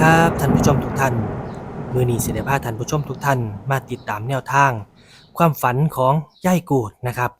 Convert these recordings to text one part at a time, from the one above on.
ครับท่านผู้ชมทุกท่าน มือนีสิได้พาท่านผู้ชมทุกท่านมาติดตามแนวทาง ความฝันของย่ายกูดนะครับ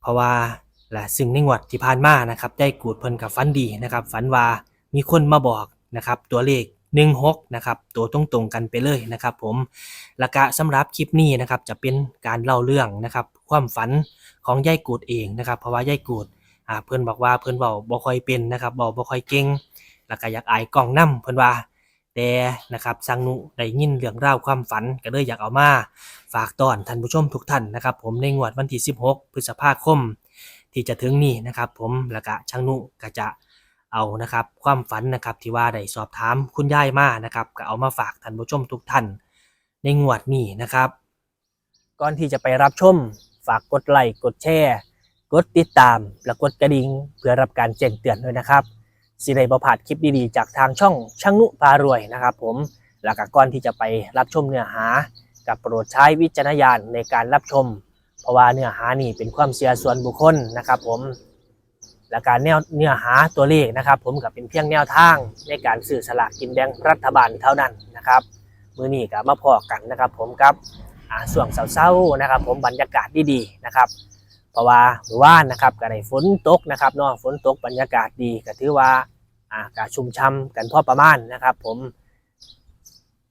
เพราะว่าและซึ่งในงวดที่ผ่านมานะครับย่ายกูดเพิ่นกับฝันดีนะครับฝันว่ามีคนมาบอกนะครับตัวเลข16นะครับตัวตรงๆกันไปเลยนะครับผมและกะสำหรับคลิปนี้นะครับจะเป็นการเล่าเรื่องนะครับความฝันของย่ายกูดเองนะครับ เพราะว่าย่ายกูดเพิ่นบอกว่าเพิ่นเว้าบ่ค่อยเป็นนะครับเว้าบ่ค่อยเก่ง แล้วก็อยากอายกล้องนํเพิ่นว่าแต่นะครับสังนุได้ยินเรื่องราวความฝันก็เลยอยากเอามา ฝากตอนท่านผู้ชมทุกท่านนะครับ ผมในงวดวันที่ 16 พฤษภาคม ที่จะถึงนี้นะครับ ผมแล้วก็ช่างนุก็จะเอานะครับ ความฝันนะครับที่ว่าได้สอบถามคุณยายมานะครับ ก็เอามาฝากท่านผู้ชมทุกท่าน ในงวดนี้นะครับ ก่อนที่จะไปรับชม ฝากกดไลค์กดแชร์ กดติดตาม และกดกระดิ่งเพื่อรับการแจ้งเตือนด้วยนะครับ สิได้บ่พาดคลิปดีๆ จากทางช่องช่างนุพารวยนะครับผมแล้วก็ก่อนที่จะไปรับชมเนื้อหา กับโปรดใช้วิจารณญาณในการรับชม เพราะว่าเนื้อหานี่เป็นความเชื่อส่วนบุคคลนะครับผมและการแนวเนื้อหาตัวเลขนะครับ ผมกับเป็นเพียงแนวทางในการสื่อสลากกินแบ่งรัฐบาลเท่านั้นนะครับมือนี้ก็มาพอกันนะครับ ผมกับอ่าส่วงเศร้าๆนะครับ ผมบรรยากาศดีๆนะครับเพราะว่าหมู่บ้านนะครับก็ได้ฝนตกนะครับเนาะฝนตกบรรยากาศดีก็ถือว่า อ่ากาชุ่มช่ำกันพ่อประมาณนะครับ ผม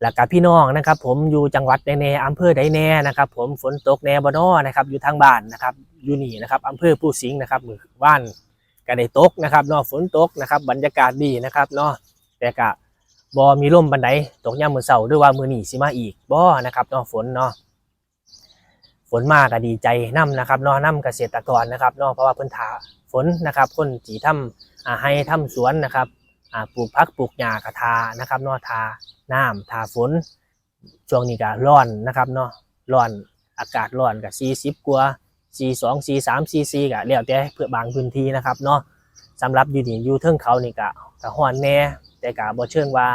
แล้วก็พี่น้องนะครับ ผมอยู่จังหวัดใดแน่อำเภอใดแน่นะครับ ผมฝนตกแน่บนอนะครับ อยู่ทางบ้านนะครับอยู่นี่นะครับอำเภอผู้สิงห์นะครับหมู่บ้านก็ได้ตกนะครับเนาะฝนตกนะครับ บรรยากาศดีนะครับเนาะแต่ก็บ่มีลมบันไดตกยามมือเช้าด้วยว่ามื้อนี้สิมาอีกบ่นะครับเนาะฝนเนาะฝนมาก็ดีใจนํนะครับเนาะนํเกษตรกรนะครับเนาะเพราะว่าเพิ่นถาฝนนะครับคนจีทำอ่า ให้ทำสวนนะครับปลูกพักปลูกหญ้ากระทานะครับเนาะทาน้ำทาฝนช่วงนี้ก็ร้อนนะครับเนาะร้อนอากาศร้อนก็40กว่า42 43 44ก็แล้วแต่เพื่อบางพื้นที่นะครับเนาะสำหรับอยู่นี่อยู่เทิงเขานี่ก็ก็ร้อนแน่แต่ก็บ่เชิงว่า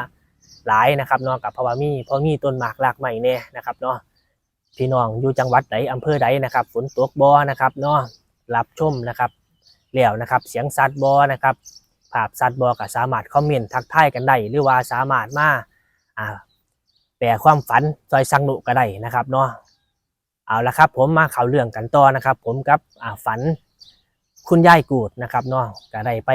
หลายนะครับเนาะก็เพราะว่ามีพราะมีต้นหมากรากไม้แน่นะครับเนาะพี่น้องอยู่จังหวัดใดอำเภอใดนะครับฝนตกบ่นะครับเนาะรับชมนะครับ แล้วนะครับ เสียงสัตว์บ่นะครับภาพสัตว์บ่ก็สามารถคอมเมนต์ทักทายกันได้หรือว่าสามารถมาอ่าแปลความฝันซอยสังหนุก็ได้นะครับเนาะเอาละครับ ผมมาข้าวเรื่องกันต่อนะครับ ผมกับอ่าฝันคุณยายกูดนะครับเนาะก็ได้ไป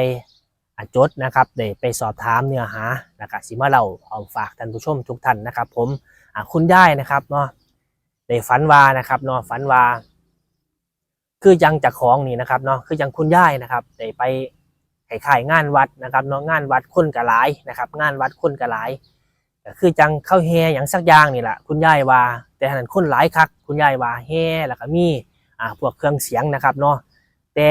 อจดนะครับได้ไปสอบถามเนื้อหาแล้วก็สิมาเล่าเอาฝากท่านผู้ชมทุกท่านนะครับ ผมอ่าคุณยายนะครับเนาะได้ฝันว่านะครับเนาะฝันว่า คือยังจากของนี่นะครับเนาะคือยังคุณย่ายนะครับได้ไปไข่ายๆงานวัดนะครับเนาะงานวัดคนกระหลายนะครับ งานวัดคนกระหลายคือจังเข้าแห่อย่างสักอย่างนี่แหละคุณย่ายว่า แต่ขนาดคนหลายคัก คุณย่ายว่าแห่แล้วก็มีอ่าพวกเครื่องเสียงนะครับเนาะแต่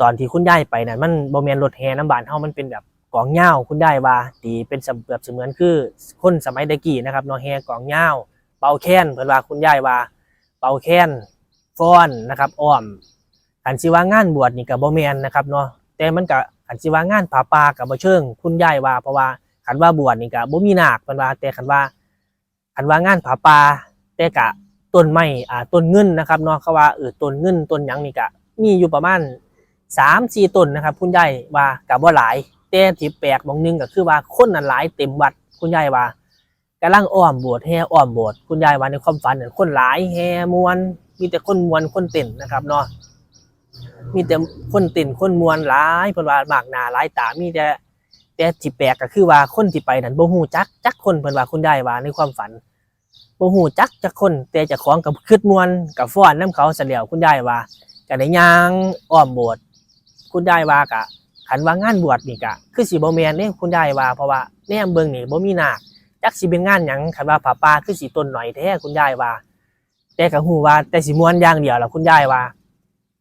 ตอนที่คุณย่ายไปนั่นมันโบเมนรถแห่น้ำบานเฮามันเป็นแบบกองเหย้าคุณย่ายว่าตีเป็นแบบเสมือนคือคนสมัยตะกี้นะครับเนาะแห่กองเหย้าเป่าแค้นเพิ่นว่าคุณยายว่าเป่าแค้น ฟ้อนนะครับอ้อมขันสิว่างานบวชนี่ก็บ่แมนนะครับเนาะแต่มันก็ขันสิว่างานผาปาก็บ่เชิงคุณยายว่าเพราะว่าขันว่าบวชนี่ก็บ่มีนาคเพิ่นว่าแต่ขันว่าขันว่างานผาป่าแต่ก็ต้นไม้อ่าต้นเงินนะครับเนาะเขาว่าเออต้นเงินต้นหยังนี่ก็มีอยู่ประมาณ3-4ต้นนะครับคุณยายว่าก็บ่หลายแต่ที่แปลกบางนึงก็คือว่าคนนั้นหลายเต็มวัดคุณยายว่ากำลังอ้อมบสถ์แห่อ้อมบสถ์คุณยายว่าในความฝันเนี่ยคนหลายแห่มวน มีแต่คนมวนคนเต้นนะครับเนาะมีแต่คนเต้นคนมวนหลายเพิ่นว่ามากหนาหลายตามีแต่แต่ที่แปลกก็คือว่าคนที่ไปนั่นบ่ฮู้จักจักคนเพิ่นว่าคุณยายว่าในความฝันบ่ฮู้จักจักคนแต่จ้าของกับคิดมวนกับฟ้อนนํเขาซะแล้วคุณยายว่าก็ได้ย่างอ้อมโบสถ์คุณยายว่าก็คันว่างานบวชนี่ก็คือสิบ่แม่นเด้คุณยายว่าเพราะว่าแนมเบิ่งนี่บ่มีนาคจักสิเป็นงานหยังคันว่าผาป่าคือสิต้นหน่อยแท้คุณยายว่า แต่ก็ฮู้ว่าแต่สิมวนอย่างเดียวล่ะคุณยายว่า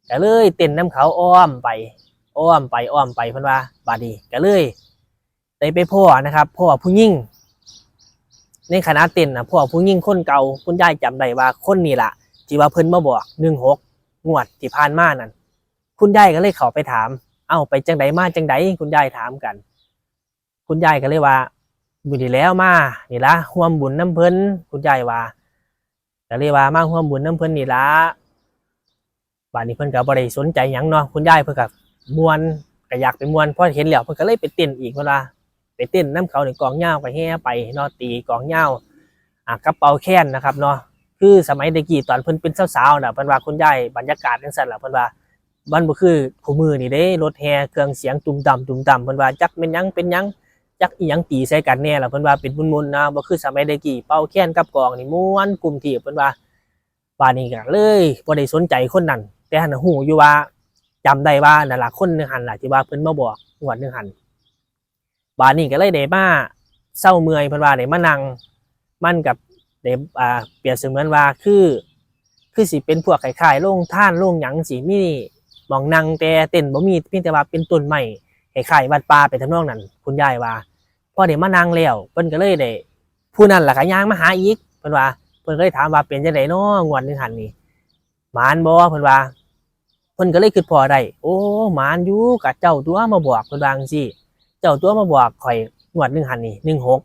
ก็เลยเต้นน้ำเขาอ้อมไป อ้อมไปอ้อมไปเพิ่นว่า บาดนี้ก็เลยได้ไปพ่อนะครับพ่อผู้หญิงในคณะเต้นนะพ่อผู้หญิงคนเก่าคุณยายจำได้ว่าคนนี้ล่ะที่ว่าเพิ่นมาบอก16งวดที่ผ่านมานั่นคุณยายก็เลยเข้าไปถาม เอ้าไปจังไดมาจังไดคุณยายถามกัน คุณยายก็เลยว่าบุญที่แล้วมานี่ละห่วมบุญน้ำเพิ่นคุณยายว่า ก็เลยว่ามาห่วมบุญน้ำเพิ่นนี่ละบ้านนี้เพิ่นก็บ่ได้สนใจหยังเนาะคุณยายเพิ่นก็มวนก็อยากไปมวนพอเห็นแล้วเพิ่นก็เลยไปเต้นอีกเวลาไปเต้นน้ำเขาในกองเหย้าก็แห่ไปเนาะตีกองเหย้าอะกระเป๋าแค้นนะครับเนาะคือสมัยเด็กกี้ตอนเพิ่นเป็นสาวๆน่ะเพิ่นว่าคุณยายบรรยากาศจังซั่นล่ะเพิ่นว่ามันบ่คือคู่มือนี่เด้รถแห่เครื่องเสียงตุ่มต่ำตุ่มต่ำเพิ่นว่าจักเป็นหยังเป็นหยัง จักอีหยังตีใส่กันแน่ล่ะเพิ่นว่าเป็นมุนๆนะบ่คือสมัยเด็กกี้เป่าแค้นกับกองนี่ม่วนกลุ่มที่เพิ่นว่าบ้านนี้ก็เลยบ่ได้สนใจคนนั้นแต่หันนะฮู้อยู่ว่าจำได้ว่านั่นล่ะคนหนึงหันล่ะที่ว่าเพิ่นมาบอกงวดหนึงหันบานนี้ก็เลยได้มาเศร้าเมื่อยเพิ่นว่าได้มานั่งมันกับได้อ่าเปรียบเสมือนว่าคือคือสิเป็นพวกคล้ายๆโรงท่านโรงหยังสิมีหมองนั่งแต่เต้นบ่มีเพียงแต่ว่าเป็นต้นไม้ คล้ายๆวัดป่าไปทำนองนั้นคุณยายว่าพอได้มานั่งแล้วเพิ่นก็เลยได้ผู้นั้นล่ะก็ย่างมาหาอีกเพิ่นว่าเพิ่นก็เลยถามว่าเป็นจังไดน้องวดหนึงหันนี่หมานบ่เพิ่นว่าเพิ่นก็เลยคิดพอได้โอ้หมานอยู่กับเจ้าตัวมาบอกเพิ่นว่าจังซี่ เจ้าตัวมาบอกข่อยงวดหนึ่งหันนี่หนึ่งหก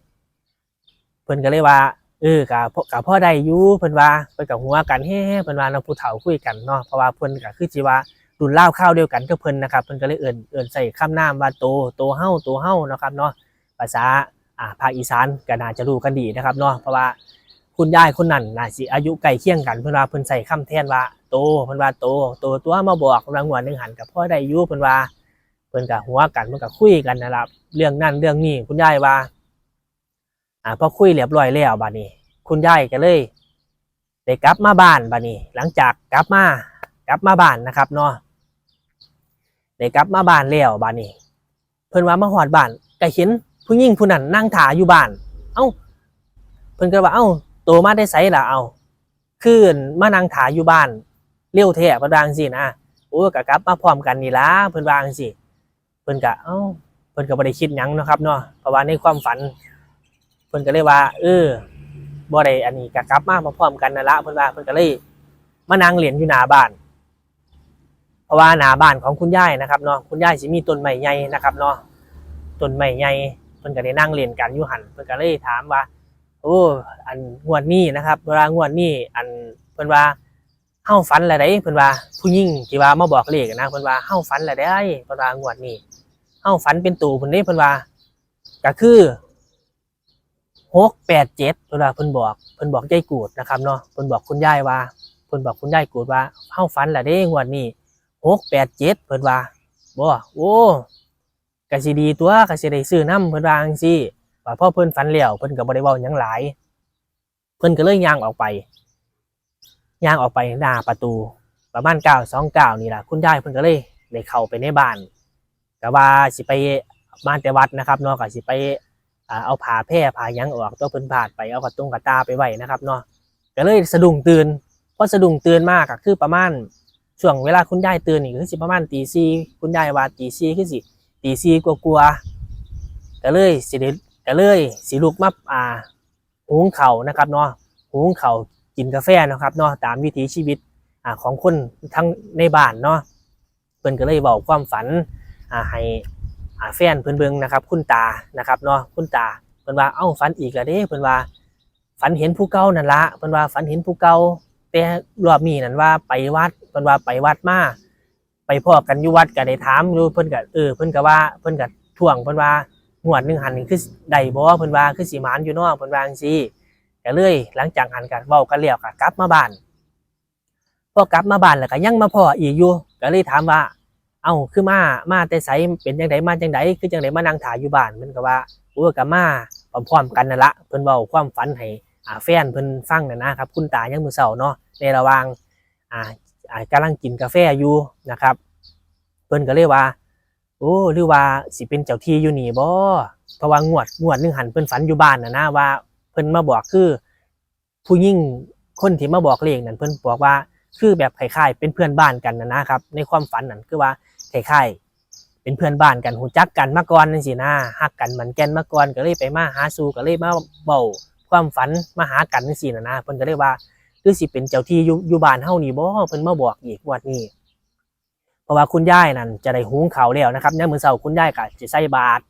เพิ่นก็เลยว่าเออกะพ่อกะพ่อได้อยู่เพิ่นว่าเพิ่นกับหัวกันแฮ่เพิ่นว่าเราผู้เฒ่าคุยกันเนาะเพราะว่าเพิ่นก็คือสิว่า รุ่นเล่าข้าวเดียวกันกับเพิ่นนะครับเพิ่นก็เลยเอิ้นเอิ้นใส่คำนามว่าโตโตเฮ้าโตเฮ้านะครับเนาะภาษาอ่าภาคอีสานก็น่าจะรู้กันดีนะครับเนาะเพราะว่าคุณยายคนนั้นน่าสิอายุใกล้เคียงกันเพิ่นว่าเพิ่นใส่คำแทนว่าโตเพิ่นว่าโตโตตัวมาบอกเพิ่นว่างวดหนึ่งหันกับพ่อได้อยู่เพิ่นว่าเพิ่นกับหัวกันเพิ่นกับคุยกันนะครับเรื่องนั้นเรื่องนี้คุณยายว่าอ่าพอคุยเรียบร้อยแล้วบัดนี้ คุณยายก็เลยได้กลับมาบ้านบัดนี้ หลังจากกลับมา กลับมาบ้านนะครับเนาะได้กลับมาบ้านแล้วบัดนี้ เพิ่นว่ามาฮอดบ้านก็เห็นผู้หญิงผู้นั้นนั่งถาอยู่บ้าน เอ้า เพิ่นก็ว่าเอ้าโตมาได้ไสล่ะเอาคืนมานั่งถาอยู่บ้านเร็วแท้เพิ่นวาจังซี่นะโอ้ก็กลับมาพร้อมกันนี่ล่ะเพิ่นว่าจังซี่เพิ่นก็เอ้าเพิ่นก็บ่ได้คิดหยังเนาะครับเนาะเพราะว่าในความฝัน เพิ่นก็เลยว่า เออบ่ได้อันนี้ก็กลับมาพร้อมกันนั่นละเพิ่นว่าเพิ่นก็เลยมานั่งเล่นอยู่หน้าบ้าน เพราะว่าหน้าบ้านของคุณยายนะครับเนาะคุณยายสิมีต้นไม้ใหญ่นะครับเนาะต้นไม้ใหญ่เพิ่นก็ได้นั่งเล่นกันอยู่หันเพิ่นก็เลยถามว่าโอ้อันงวดนี้นะครับ เวลางวดนี้อันเพิ่นว่าเฮาฝันแล้วได้เพิ่นว่าผู้หญิงที่ว่ามาบอกเลขนะเพิ่นว่าเฮาฝันแล้วได้เพิ่นว่างวดนี้เฮาฝันเป็นตูเพิ่นเด้เพิ่นว่าก็คือหกแปดเจ็ดเพิ่นว่าเพิ่นบอกเพิ่นบอกยายกูดนะครับเนาะเพิ่นบอกคุณยายว่าเพิ่นบอกคุณยายกูดว่าเฮาฝันแล้วเด้งวดนี้ หกแปดเจ็ดเพิ่นว่าบ่โอ้ก็สิดีตัวก็สิได้ซื้อนํเพิ่นว่าจังซี่ว่าพ่อเพิ่นฝันแล้วเพิ่นก็บ่ได้เว้าหยังหลาย เพิ่นก็เลยย่างออกไปย่างออกไปหน้าประตู ประมาณ929นี่ล่ะคุณยายเพิ่นก็เลยได้เข้าไปในบ้านก็ว่าสิไปบ้านแต่วัดนะครับเนาะก็สิไปเอาผ้าแพร่ผ้ายังออกตัวเพิ่นพาดไปเอากระตุงกระตาไปไว้นะครับเนาะก็เลยสะดุ้งตื่นพอสะดุ้งตื่นมากก็คือประมาณ ช่วงเวลาคุณยายตื่นนี่คือสิประมาณตีสี่คุณยายว่าตีสี่คือสิตีสี่กลัวๆก็เลยสิได้ก็เลยสีลูกมาอ่าหุงเข่านะครับเนาะหุงเข่ากินกาแฟนะครับเนาะตามวิถีชีวิตอ่าของคนทั้งในบ้านเนาะเพิ่นก็เลยบอกความฝันอ่าให้อ่าแฟนเพิ่นเบิ่งนะครับ คุณตานะครับเนาะคุณตาเพิ่นว่าเอ้าฝันอีกแล้วเด้เพิ่นว่าฝันเห็นผู้เก่านั่นละเพิ่นว่าฝันเห็นผู้เก่า แต่รอบนี้นั่นว่าไปวัดเพิ่นว่าไปวัดมาไปพ่อกันอยู่วัดก็ได้ถามอยู่เพิ่นก็เออเพิ่นก็ว่าเพิ่นก็ท่วงเพิ่นว่างวดหนึ่งหันนี่คือได้บ่เพิ่นว่าคือสิหมานอยู่นาะเพิ่นว่าจังซี่ก็เลยหลังจากหันกันเว้ากันแล้วก็กลับมาบ้านพอกลับมาบ้านแล้วก็ยังมาพ่ออีกอยู่ก็เลยถามว่า เอ้าคือมามาแต่ไสเป็นจังไดมาจังไดคือจังไดมานั่งถ่ายอยู่บ้านเพิ่นก็ว่าโอ้ก็มาพร้อมๆกันนั่นละเพิ่นเว้าความฝันให้ อ่าแฟนเพิ่นฟังนั่นนะครับ คุณตายังมือเช้าเนาะในระหว่างอ่าอ่ากำลังกินกาแฟอยู่นะครับ เพิ่นก็เลยว่า โอ้หรือว่าสิเป็นเจ้าที่อยู่นี่บ่เพราะว่างวดงวดนึงหันเพิ่นฝันอยู่บ้านน่ะนะว่า เพิ่นมาบอกคือ ผู้หญิงคนที่มาบอกเลขนั่นเพิ่นบอกว่าคือแบบคล้ายๆเป็นเพื่อนบ้านกันนะนะครับ ในความฝันนั่นคือว่าคล้ายๆเป็นเพื่อนบ้านกันหูจักกันมาก่อนนั่นสินะฮักกันเหมือนแกนมาก่อนก็เลยไปมาหาสู่ก็เลยมาเว้า ความฝันมาหากันจังซี่นะนะเพิ่นก็เลยว่าคือสิเป็นเจ้าที่อยู่อยู่บ้านเฮานี่บ่เพิ่นมาบอกอีกงวดนี้เพราะว่าคุณยายนั่นจะได้หุงข้าวแล้วนะครับในมื้อเช้าคุณยายก็จะใส่บาตร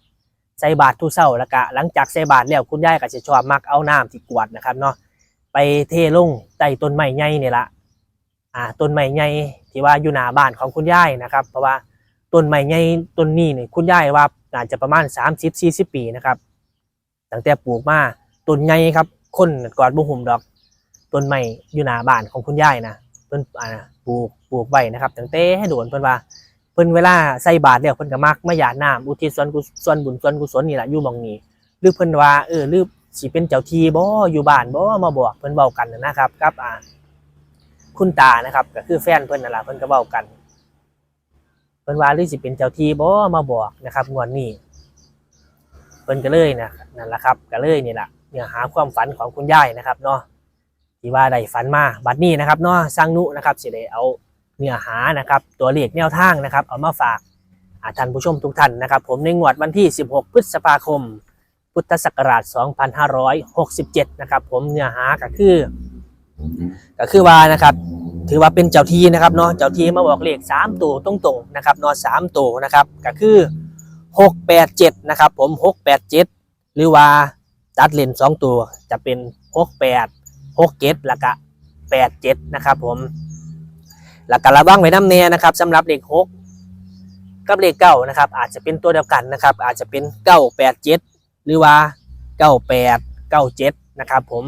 ใส่บาตรทุกเช้าแล้วก็หลังจากใส่บาตรแล้วคุณยายก็จะชอบมักเอาน้ำที่กวดนะครับเนาะไปเทลงใต้ต้นไม้ใหญ่นี่ละอ่าต้นไม้ใหญ่ที่ว่าอยู่หน้าบ้านของคุณยายนะครับ เพราะว่าต้นไม้ใหญ่ต้นนี้นี่คุณยายว่าไปน่าจะประมาณ 30-40 ปีนะครับตั้งแต่ปลูกมา ต้นใหญ่ครับ คนกอดบุหุ่มดอกต้นใหม่อยู่หน้าบ้านของคุณยายนะเพิ่นอ่าปลูกปลูกไว้นะครับตั้งแต่ให้โดนเพิ่นว่าเพิ่นเวลาใส่บาตรแล้วเพิ่นก็มักมาหยาดน้ำอุทิศส่วนกุส่วนบุญส่วนกุศลนี่แหละอยู่หมองนี้หรือเพิ่นว่าเออหรือสิเป็นเจ้าที่บ่อยู่บ้านบ่มาบอกเพิ่นเว้ากันนะครับกับอ่าคุณตานะครับก็คือแฟนเพิ่นนั่นล่ะเพิ่นก็เว้ากันเพิ่นว่าหรือสิเป็นเจ้าที่บ่มาบอกนะครับงวดนี้เพิ่นก็เลยนะนั่นแหละครับก็เลยนี่แหละ เนื้อหาความฝันของคุณยายนะครับเนาะที่ว่าได้ฝันมาบัดนี้นะครับเนาะสร้างนุนะครับสิได้เอาเนื้อหานะครับ ตัวเลขแนวทางนะครับ เอามาฝากท่านผู้ชมทุกท่านนะครับ ผมในงวดวันที่ 16 พฤษภาคม พุทธศักราช 2567 นะครับ ผมเนื้อหาก็คือ ก็คือว่านะครับ ถือว่าเป็นเจ้าที่นะครับเนาะเจ้าที่มาบอกเลขสามตัวตรงๆนะครับเนาะสามตัวนะครับก็คือหกแปดเจ็ดนะครับ ผมหกแปดเจ็ดหรือว่า ตัดเลนสองตัวจะเป็นหกแปดหกเจ็ดแล้วก็แปดเจ็ดนะครับผมแล้วก็ระวังไว้น้ำเนียนะครับสำหรับเลขหกกับเลขเก้านะครับ อาจจะเป็นตัวเดียวกันนะครับ อาจจะเป็นเก้าแปดเจ็ดหรือว่าเก้าแปดเก้าเจ็ดนะครับ ผม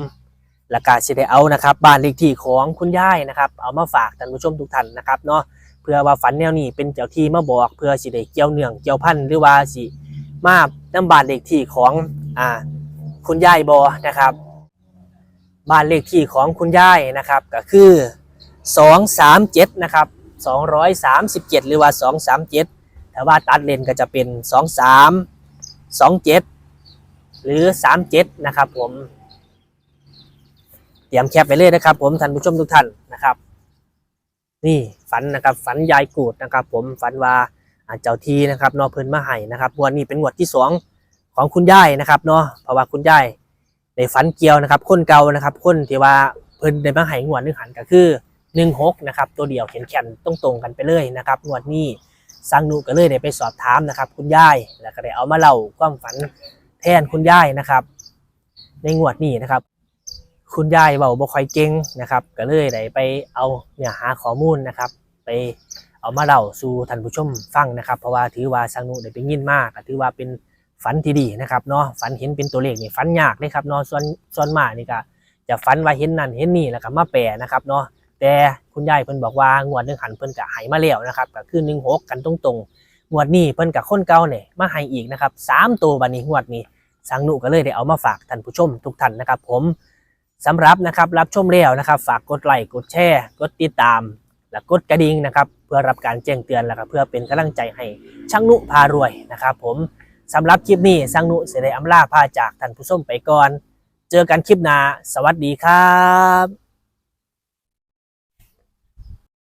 แล้วก็สิไดเอานะครับบ้านเลขที่ของคุณยายนะครับ เอามาฝากท่านผู้ชมทุกท่านนะครับเนาะเพื่อว่าฝันแนวนี้เป็นเจ้าที่มาบอกเพื่อสิได้เกี่ยวเนื่องเกี่ยวพันหรือว่าสิมานํบ้านเลขที่ของอ่า คุณยายบอนะครับ บ้านเลขที่ของคุณยายนะครับก็คือ 237 นะครับ 237 หรือว่า 237แต่ว่าตัดเลนก็จะเป็น 23 27 หรือ 37 นะครับผม เตรียมแคปไปเลยนะครับ ผมท่านผู้ชมทุกท่านนะครับ นี่ฝันนะครับฝันยายกูดนะครับ ผมฝันว่าอาเจ้าทีนะครับนอเพิ่นมาให้นะครับงวดนี้เป็นงวดที่สอง ของคุณยายนะครับเนาะเพราะว่าคุณยายในฝันเกี่ยวนะครับคนเก่านะครับคนที่ว่าเพิ่นได้มาให้งวดนึงหันก็คือหนึ่งหกนะครับตัวเดียวเขียนแขนต้องตรงกันไปเลยนะครับงวดนี้สร้างนุก็เลยได้ไปสอบถามนะครับ คุณยายแล้วก็ได้เอามาเล่าความฝันแทนคุณยายนะครับ ในงวดนี้นะครับ คุณยายเบาบ่ค่อยเก่งนะครับ ก็เลยได้ไปเอาเนื้อหาข้อมูลนะครับ ไปเอามาเล่าสู่ท่านผู้ชมฟังนะครับ เพราะว่าถือว่าสังนุได้ไปยินมากถือว่าเป็น ฝันที่ดีนะครับเนาะฝันเห็นเป็นตัวเลขนี่ฝันยากเลยครับเนาะส่วนส่วนมากนี่ก็จะฝันว่าเห็นนั่นเห็นนี่แล้วก็มาแปลนะครับเนาะแต่คุณยายเพิ่นบอกว่างวดหนึงหันเพิ่นก็ให้มาแล้วนะครับก็คือ16กันตรงๆงวดนี้เพิ่นกับคนเก่าเนี่ยมาให้อีกนะครับสามตัวบัดนี้งวดนี้สังนุก็เลยได้เอามาฝากท่านผู้ชมทุกท่านนะครับ ผมสำหรับนะครับรับชมแล้วนะครับ ฝากกดไลค์กดแชร์กดติดตาม และกดกระดิ่งนะครับ เพื่อรับการแจ้งเตือนและก็เพื่อเป็นกำลังใจให้ช่างนุพารวยนะครับ ผม สำหรับคลิปนี้ช่างนุเสด็จอำลาพาจากท่านผู้ชมไปก่อน เจอกันคลิปหน้า สวัสดีครับ